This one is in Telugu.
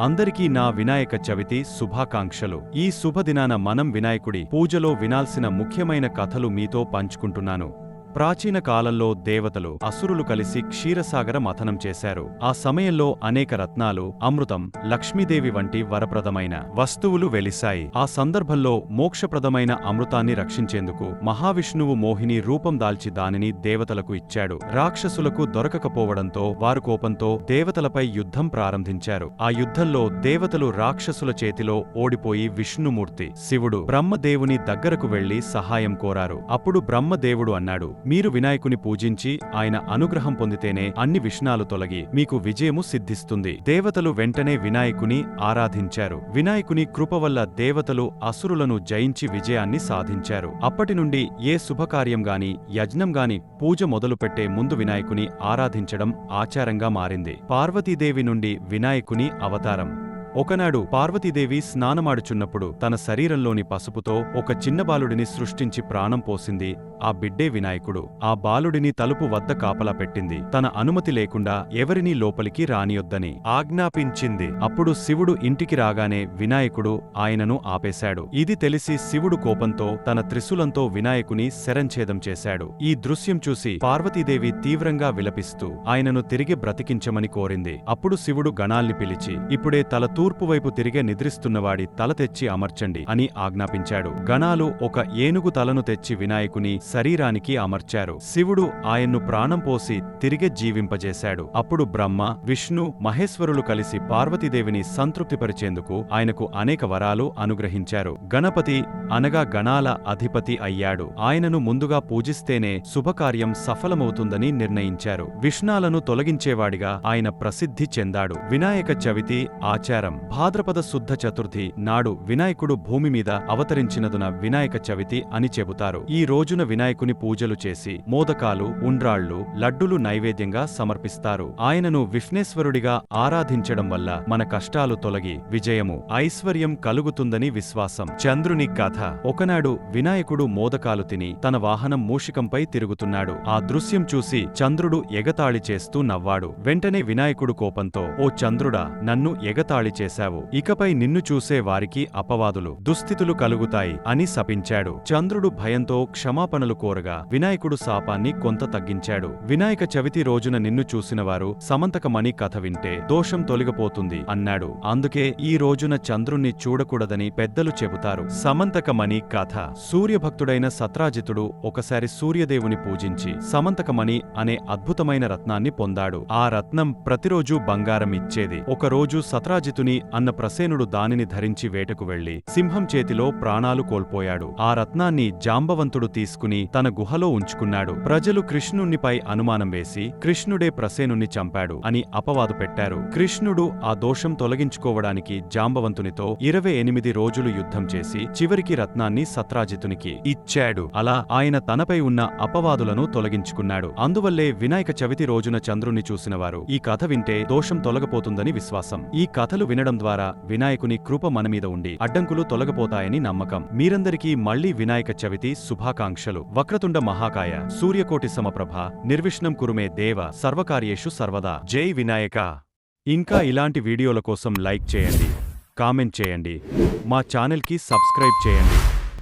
అందరికీ నా వినాయక చవితి శుభాకాంక్షలు. ఈ శుభదినాన మనం వినాయకుడి పూజలో వినాల్సిన ముఖ్యమైన కథలు మీతో పంచుకుంటున్నాను. ప్రాచీన కాలంలో దేవతలు అసురులు కలిసి క్షీరసాగర మథనం చేశారు. ఆ సమయంలో అనేక రత్నాలు అమృతం లక్ష్మీదేవి వంటి వరప్రదమైన వస్తువులు వెలిశాయి. ఆ సందర్భంలో మోక్షప్రదమైన అమృతాన్ని రక్షించేందుకు మహావిష్ణువు మోహిని రూపం దాల్చి దానిని దేవతలకు ఇచ్చాడు. రాక్షసులకు దొరకకపోవడంతో వారు కోపంతో దేవతలపై యుద్ధం ప్రారంభించారు. ఆ యుద్ధంలో దేవతలు రాక్షసుల చేతిలో ఓడిపోయి విష్ణుమూర్తి శివుడు బ్రహ్మదేవుని దగ్గరకు వెళ్ళి సహాయం కోరారు. అప్పుడు బ్రహ్మదేవుడు అన్నాడు మీరు వినాయకుని పూజించి ఆయన అనుగ్రహం పొందితేనే అన్ని విష్ణాలు తొలగి మీకు విజయము సిద్ధిస్తుంది. దేవతలు వెంటనే వినాయకుని ఆరాధించారు. వినాయకుని కృప వల్ల దేవతలు అసురులను జయించి విజయాన్ని సాధించారు. అప్పటి నుండి ఏ శుభకార్యం గాని యజ్ఞం గాని పూజ మొదలుపెట్టే ముందు వినాయకుని ఆరాధించడం ఆచారంగా మారింది. పార్వతీదేవి నుండి వినాయకుని అవతారం. ఒకనాడు పార్వతీదేవి స్నానమాడుచున్నప్పుడు తన శరీరంలోని పసుపుతో ఒక చిన్న బాలుడిని సృష్టించి ప్రాణం పోసింది. ఆ బిడ్డే వినాయకుడు. ఆ బాలుడిని తలుపు వద్ద కాపలా పెట్టింది. తన అనుమతి లేకుండా ఎవరినీ లోపలికి రానియొద్దని ఆజ్ఞాపించింది. అప్పుడు శివుడు ఇంటికి రాగానే వినాయకుడు ఆయనను ఆపేశాడు. ఇది తెలిసి శివుడు కోపంతో తన త్రిశూలంతో వినాయకుని శరంఛేదం చేశాడు. ఈ దృశ్యం చూసి పార్వతీదేవి తీవ్రంగా విలపిస్తూ ఆయనను తిరిగి బ్రతికించమని కోరింది. అప్పుడు శివుడు గణాల్ని పిలిచి ఇప్పుడే తలతూ తూర్పు వైపు తిరిగే నిద్రిస్తున్నవాడి తల తెచ్చి అమర్చండి అని ఆజ్ఞాపించాడు. గణాలు ఒక ఏనుగు తలను తెచ్చి వినాయకుని శరీరానికి అమర్చారు. శివుడు ఆయన్ను ప్రాణం పోసి తిరిగే జీవింపజేశాడు. అప్పుడు బ్రహ్మ విష్ణు మహేశ్వరులు కలిసి పార్వతీదేవిని సంతృప్తిపరిచేందుకు ఆయనకు అనేక వరాలు అనుగ్రహించారు. గణపతి అనగా గణాల అధిపతి అయ్యాడు. ఆయనను ముందుగా పూజిస్తేనే శుభకార్యం సఫలమవుతుందని నిర్ణయించారు. విష్ణాలను తొలగించేవాడిగా ఆయన ప్రసిద్ధి చెందాడు. వినాయక చవితి ఆచారం. భాద్రపద శుద్ధ చతుర్థి నాడు వినాయకుడు భూమి మీద అవతరించినదున వినాయక చవితి అని చెబుతారు. ఈ రోజున వినాయకుని పూజలు చేసి మోదకాలు ఉండ్రాళ్ళు లడ్డులు నైవేద్యంగా సమర్పిస్తారు. ఆయనను విఘ్నేశ్వరుడిగా ఆరాధించడం వల్ల మన కష్టాలు తొలగి విజయము ఐశ్వర్యం కలుగుతుందని విశ్వాసం. చంద్రుని కథ. ఒకనాడు వినాయకుడు మోదకాలు తిని తన వాహనం మూషికంపై తిరుగుతున్నాడు. ఆ దృశ్యం చూసి చంద్రుడు ఎగతాళి చేస్తూ నవ్వాడు. వెంటనే వినాయకుడు కోపంతో ఓ చంద్రుడా నన్ను ఎగతాళి చేశావు. ఇకపై నిన్ను చూసే వారికి అపవాదులు దుస్థితులు కలుగుతాయి అని శపించాడు. చంద్రుడు భయంతో క్షమాపణలు కోరగా వినాయకుడు శాపాన్ని కొంత తగ్గించాడు. వినాయక చవితి రోజున నిన్ను చూసినవారు సమంతకమణి కథ వింటే దోషం తొలగిపోతుంది అన్నాడు. అందుకే ఈ రోజున చంద్రుణ్ణి చూడకూడదని పెద్దలు చెబుతారు. సమంతకమణి కథ. సూర్యభక్తుడైన సత్రాజితుడు ఒకసారి సూర్యదేవుని పూజించి సమంతకమణి అనే అద్భుతమైన రత్నాన్ని పొందాడు. ఆ రత్నం ప్రతిరోజూ బంగారం ఇచ్చేది. ఒకరోజు సత్రాజితుని అన్న ప్రసేనుడు దానిని ధరించి వేటకు వెళ్ళి సింహం చేతిలో ప్రాణాలు కోల్పోయాడు. ఆ రత్నాన్ని జాంబవంతుడు తీసుకుని తన గుహలో ఉంచుకున్నాడు. ప్రజలు కృష్ణుణ్ణిపై అనుమానం వేసి కృష్ణుడే ప్రసేనుణ్ణి చంపాడు అని అపవాదు పెట్టారు. కృష్ణుడు ఆ దోషం తొలగించుకోవడానికి జాంబవంతునితో ఇరవై ఎనిమిది రోజులు యుద్ధం చేసి చివరికి రత్నాన్ని సత్రాజితునికి ఇచ్చాడు. అలా ఆయన తనపై ఉన్న అపవాదులను తొలగించుకున్నాడు. అందువల్లే వినాయక చవితి రోజున చంద్రుణ్ణి చూసినవారు. ఈ కథ వింటే దోషం తొలగపోతుందని విశ్వాసం. ఈ కథలు వినడం ద్వారా వినాయకుని కృప మనమీద ఉండి అడ్డంకులు తొలగపోతాయని నమ్మకం. మీరందరికీ మళ్ళీ వినాయక చవితి శుభాకాంక్షలు. వక్రతుండ మహాకాయ సూర్యకోటి సమప్రభ నిర్విష్ణం కురుమే దేవ సర్వకార్యేషు సర్వదా. జై వినాయక! ఇంకా ఇలాంటి వీడియోల కోసం లైక్ చేయండి కామెంట్ చేయండి మా ఛానల్కి సబ్స్క్రైబ్ చేయండి.